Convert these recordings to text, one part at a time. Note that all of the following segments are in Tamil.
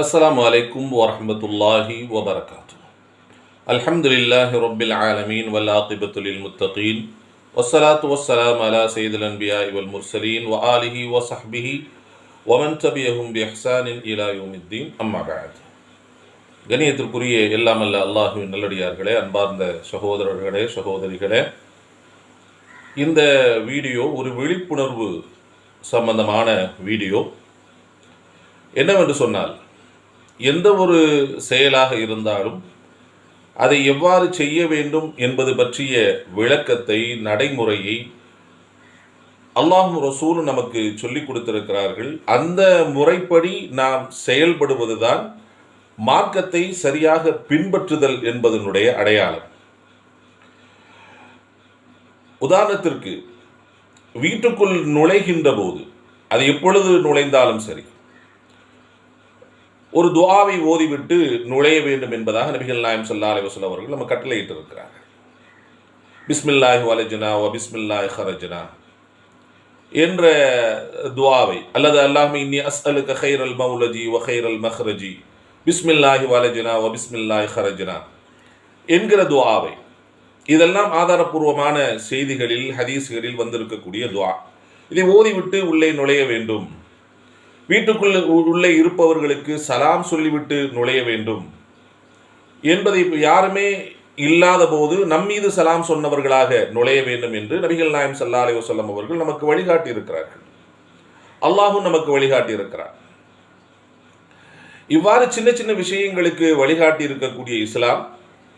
அஸ்லாம் வலைக்கும் வரமத்துல்லாஹி வபரகாத்து. அல்ஹம்துலில்லாஹி ரொபில் ஆலமீன் வல்லாத்திபத்துலில் முத்தகீன். வசலாத்து வசலாம் அலா சைதுல் அன்பியா இவல் முர்சலீன் வ ஆலிஹி வ சஹ்பிஹி ஒமன் தபியஹும் பி ஹசானின் இலா யோமித்தீன். அம்மாபாத் கணியத்திற்குரிய எல்லாமல்ல அல்லாஹுவின் நல்லடியார்களே அன்பார்ந்த சகோதரர்களே சகோதரிகளே. இந்த வீடியோ ஒரு விழிப்புணர்வு சம்பந்தமான வீடியோ. என்னவென்று சொன்னால் எந்த ஒரு செயலாக இருந்தாலும் அதை எவ்வாறு செய்ய வேண்டும் என்பது பற்றிய விளக்கத்தை நடைமுறையை அல்லாஹும் ரசூல் நமக்கு சொல்லிக் கொடுத்திருக்கிறார்கள். அந்த முறைப்படி நாம் செயல்படுவதுதான் மார்க்கத்தை சரியாக பின்பற்றுதல் என்பதனுடைய அடையாளம். உதாரணத்திற்கு வீட்டுக்குள் நுழைகின்ற போது அது எப்பொழுது நுழைந்தாலும் சரி ஒரு துவாவை ஓதிவிட்டு நுழைய வேண்டும் என்பதாக நபிகள் நாயம் சல்லா அலிவசல் அவர்கள் நம்ம கட்டளையிட்டு இருக்கிறாங்க பிஸ்மில்லாஹ் வலஜனா ஓ பிஸ்மில்லாஹ் ஹரஜனா என்ற துவாவை அல்லது அல்லாஹ் இன்னி அஸ்அலுக அல் மௌலஜி ஒ ஹைர் அல் மஹ்ரஜி பிஸ்மில்லாஹி வலஜனா வ பிஸ்மில்லாஹி ஹரஜனா என்கிற துவாவை இதெல்லாம் ஆதாரபூர்வமான செய்திகளில் ஹதீஸ்களில் வந்திருக்கக்கூடிய துவா இதை ஓதிவிட்டு உள்ளே நுழைய வேண்டும். வீட்டுக்குள்ள உள்ளே இருப்பவர்களுக்கு சலாம் சொல்லிவிட்டு நுழைய வேண்டும். என்பதை யாருமே இல்லாத போது நம்மீது சலாம் சொன்னவர்களாக நுழைய வேண்டும் என்று நபிகள் நாயம் சல்லா அலி வசல்லம் அவர்கள் நமக்கு வழிகாட்டி இருக்கிறார்கள். அல்லாஹும் நமக்கு வழிகாட்டி இருக்கிறார் இவ்வாறு சின்ன சின்ன விஷயங்களுக்கு வழிகாட்டி இருக்கக்கூடிய இஸ்லாம்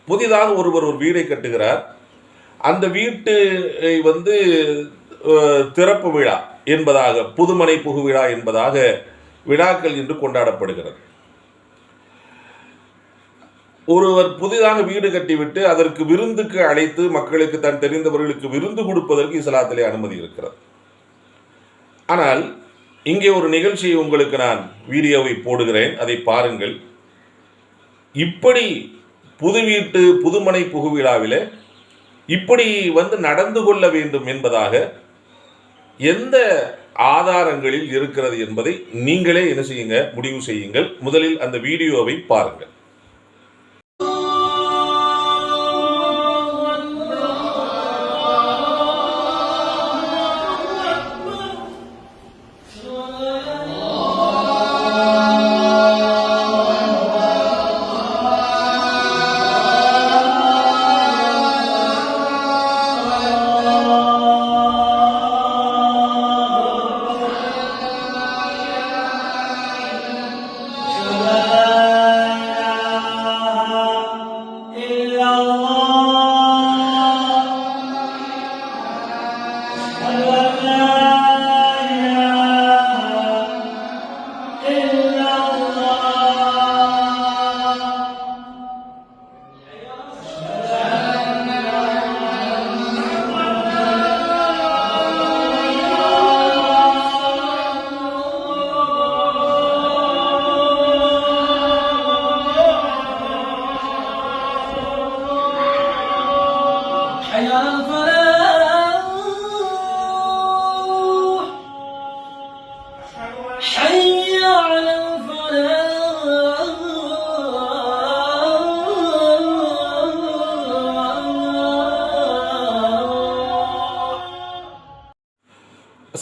புதிதாக ஒருவர் ஒரு வீடை கட்டுகிறார். அந்த வீட்டு வந்து திறப்பு விழா என்பதாக புதுமனை புகு விழா என்பதாக விழாக்கள் என்று கொண்டாடப்படுகிறது. ஒருவர் புதிதாக வீடு கட்டிவிட்டு அதற்கு விருந்துக்கு அழைத்து மக்களுக்கு தன் தெரிந்தவர்களுக்கு விருந்து கொடுப்பதற்கு இஸ்லாத்திலே அனுமதி இருக்கிறது. ஆனால் இங்கே ஒரு நிகழ்ச்சியை உங்களுக்கு நான் வீடியோவை போடுகிறேன். அதை பாருங்கள். இப்படி புது வீட்டு புதுமனை புகுவிழாவிலே இப்படி வந்து நடந்து கொள்ள வேண்டும் என்பதாக எந்த ஆதாரங்களில் இருக்கிறது என்பதை நீங்களே என்ன செய்யுங்க? முடிவு செய்யுங்கள். முதலில் அந்த வீடியோவை பாருங்கள்.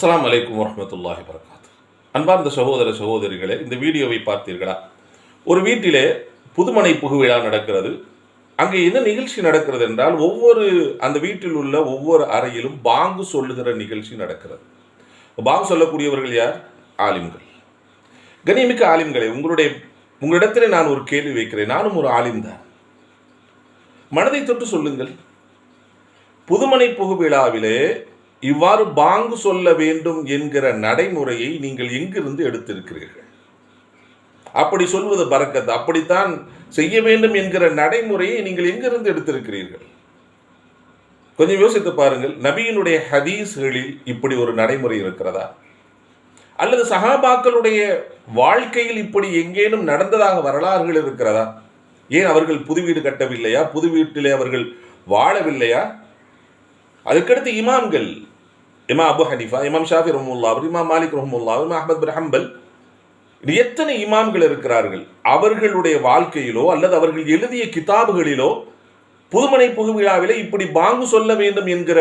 அஸ்லாம் அலைக்கும் வரமத்துல்லாஹி வரகாத்து அன்பார்ந்த சகோதர சகோதரிகளே இந்த வீடியோவை பார்த்தீர்களா? ஒரு வீட்டிலே புதுமனை புகுவிழா நடக்கிறது. அங்கே என்ன நிகழ்ச்சி நடக்கிறது என்றால் ஒவ்வொரு அந்த வீட்டில் உள்ள ஒவ்வொரு அறையிலும் பாங்கு சொல்லுகிற நிகழ்ச்சி நடக்கிறது. பாங்கு சொல்லக்கூடியவர்கள் யார்? ஆலிம்கள். கனிமிக்க ஆலிம்களே உங்களுடைய உங்களிடத்திலே நான் ஒரு கேள்வி வைக்கிறேன். நானும் ஒரு ஆலிம் தான். மனதை தொட்டு சொல்லுங்கள். புதுமனை புகுவிழாவிலே இவ்வாறு பாங்கு சொல்ல வேண்டும் என்கிற நடைமுறையை நீங்கள் எங்கிருந்து எடுத்திருக்கிறீர்கள்? அப்படி சொல்வது பறக்கத்து அப்படித்தான் செய்ய வேண்டும் என்கிற நடைமுறையை நீங்கள் எங்கிருந்து எடுத்திருக்கிறீர்கள்? கொஞ்சம் யோசித்து பாருங்கள் நபியினுடைய ஹதீஸ்களில் இப்படி ஒரு நடைமுறை இருக்கிறதா? அல்லது சகாபாக்களுடைய வாழ்க்கையில் இப்படி எங்கேனும் நடந்ததாக வரலாறுகள் இருக்கிறதா? ஏன் அவர்கள் புது வீடு கட்டவில்லையா? புது வீட்டிலே அவர்கள் வாழவில்லையா? அதுக்கடுத்து இமாம்கள். இமா அபு ஹனீஃபா இமாம் ஷாஃபி ரஹமுல்லா அவர் இமாம் மாலிக் ரஹமுல்லா இமாம் அஹமத் பின் ஹம்பல். இது எத்தனை இமாம்கள் இருக்கிறார்கள்? அவர்களுடைய வாழ்க்கையிலோ அல்லது அவர்கள் எழுதிய கிதாபுகளிலோ புதுமனை புகுவிழாவிலே இப்படி பாங்கு சொல்ல வேண்டும் என்கிற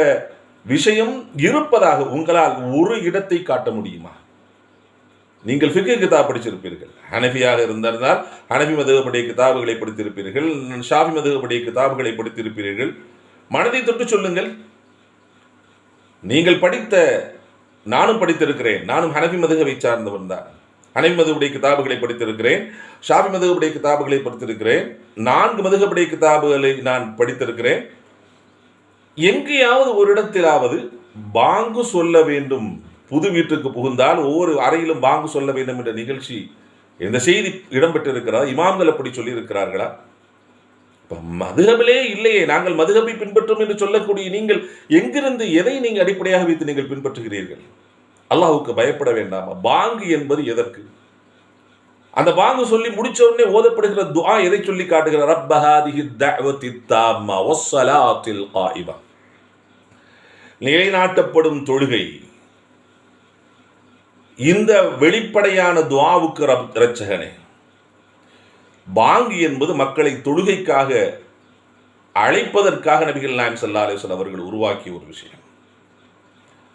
விஷயம் இருப்பதாக உங்களால் ஒரு இடத்தை காட்ட முடியுமா? நீங்கள் ஃபிக்கு கிதாப் படிச்சிருப்பீர்கள். ஹனஃபியாக இருந்திருந்தால் ஹனஃபி மதுகப்படைய கிதாபுகளை படித்திருப்பீர்கள் ஷாஃபி மதுகப்படைய கிதாபுகளை படித்திருப்பீர்கள். மனதை தொட்டு சொல்லுங்கள். நீங்கள் படித்த நானும் படித்திருக்கிறேன். நானும் ஹனபி மதுகவை சார்ந்தவன் தான். ஹனபி மதுகுடைய கிதாபுகளை படித்திருக்கிறேன். ஷாபி மதுகுடைய கிதாபுகளை படித்திருக்கிறேன். நான்கு மதுகப்புடைய கிதாபுகளை நான் படித்திருக்கிறேன். எங்கேயாவது ஒரு இடத்திலாவது பாங்கு சொல்ல வேண்டும். புது வீட்டுக்கு புகுந்தால் ஒவ்வொரு அறையிலும் பாங்கு சொல்ல வேண்டும் என்ற நிகழ்ச்சி இந்த செய்தி இடம்பெற்றிருக்கிறதா? இமாம்கள் அப்படி சொல்லியிருக்கிறார்களா? மதுகபிலே இல்லையே நாங்கள் மதுகபை பின்பற்றும் என்று சொல்லக்கூடிய நீங்கள் எங்கிருந்து எதை நீங்கள் அடிப்படையாக வைத்து நீங்கள் பின்பற்றுகிறீர்கள்? அல்லாஹுக்கு பயப்பட வேண்டாமா. பாங்கு என்பது எதற்கு? அந்த பாங்கு சொல்லி முடிச்ச உடனே ஓதப்படுகிற துஆ எதை சொல்லி காட்டுகிற ரப்ப ஹாதிஹி தாம்மா வஸ்ஸலாத்தில் காயிபா நிலைநாட்டப்படும் தொழுகை. இந்த வெளிப்படையான துவாவுக்கு ரப் இரட்சகனே. பாங்கு என்பது மக்களை தொழுகைக்காக அழைப்பதற்காக நபிகள் நாயம் சல்லா அலைஹி அவர்கள் உருவாக்கிய ஒரு விஷயம்.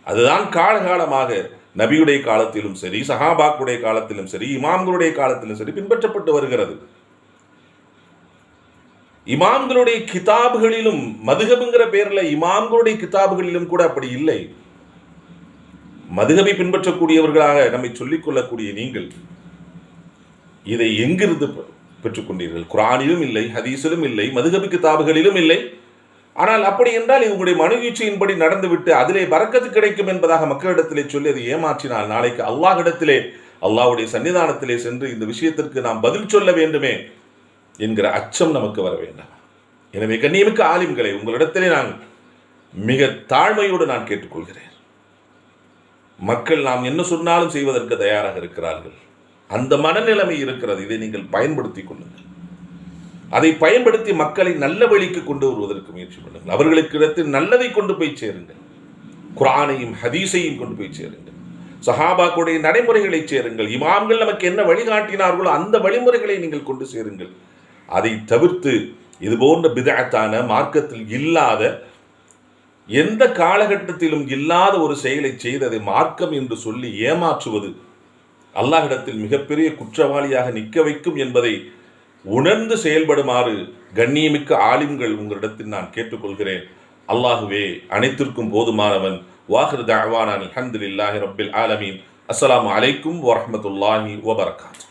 அதுதான் காலகாலமாக நபியுடைய காலத்திலும் சரி சஹாபாக்குடைய காலத்திலும் சரி இமாம்களுடைய காலத்திலும் சரி பின்பற்றப்பட்டு வருகிறது. இமாம்களுடைய கிதாபுகளிலும் மதுகபுங்கிற பேர்ல இமாம்களுடைய கிதாபுகளிலும் கூட அப்படி இல்லை. மதுகபை பின்பற்றக்கூடியவர்களாக நம்மை சொல்லிக் கொள்ளக்கூடிய நீங்கள் இதை எங்கிருந்து பெற்றுக்கொண்டீர்கள். குரானிலும் இல்லை ஹதீஸிலும் இல்லை மதுகபி கிதாபுகளிலும் இல்லை. ஆனால் அப்படி என்றால் இது உங்களுடைய மனுவீச்சையின்படி நடந்துவிட்டு அதிலே பறக்கத்து கிடைக்கும் என்பதாக மக்களிடத்திலே சொல்லி அதை ஏமாற்றினால் நாளைக்கு அல்லாஹிடத்திலே அல்லாஹ்வுடைய சன்னிதானத்திலே சென்று இந்த விஷயத்திற்கு நாம் பதில் சொல்ல வேண்டுமே என்கிற அச்சம் நமக்கு வர வேண்டாம். எனவே கண்ணியமிக்க ஆலிம்களை உங்களிடத்திலே நான் மிக தாழ்மையோடு நான் கேட்டுக்கொள்கிறேன். மக்கள் நாம் என்ன சொன்னாலும் செய்வதற்கு தயாராக இருக்கிறார்கள். அந்த மனநிலைமை இருக்கிறது. இதை நீங்கள் பயன்படுத்திக் கொள்ளுங்கள். அதை பயன்படுத்தி மக்களை நல்ல வழிக்கு கொண்டு வருவதற்கு முயற்சி பண்ணுங்கள். அவர்களுக்கு இடத்தில் நல்லதை கொண்டு போய் சேருங்கள். குரானையும் ஹதீஸையும் கொண்டு போய் சேருங்கள். சஹாபாக்குடைய நடைமுறைகளை சேருங்கள். இமாம்கள் நமக்கு என்ன வழிகாட்டினார்களோ அந்த வழிமுறைகளை நீங்கள் கொண்டு சேருங்கள். அதை தவிர்த்து இது போன்ற பிதாத்தான மார்க்கத்தில் இல்லாத எந்த காலகட்டத்திலும் இல்லாத ஒரு செயலை செய்ததை மார்க்கம் என்று சொல்லி ஏமாற்றுவது அல்லாஹிடத்தில் மிகப்பெரிய குற்றவாளியாக நிற்க வைக்கும் என்பதை உணர்ந்து செயல்படுமாறு கண்ணியமிக்க ஆலிம்கள் உங்களிடத்தில் நான் கேட்டுக்கொள்கிறேன். அல்லாஹுவே அனைத்திற்கும் போதுமானவன். வாஹிர் தஅவானான் இல்லாஹி ரபில் ஆலமீன். அஸ்ஸலாமு அலைக்கும் வரமத்துல்லாஹி வபரகாத்துஹு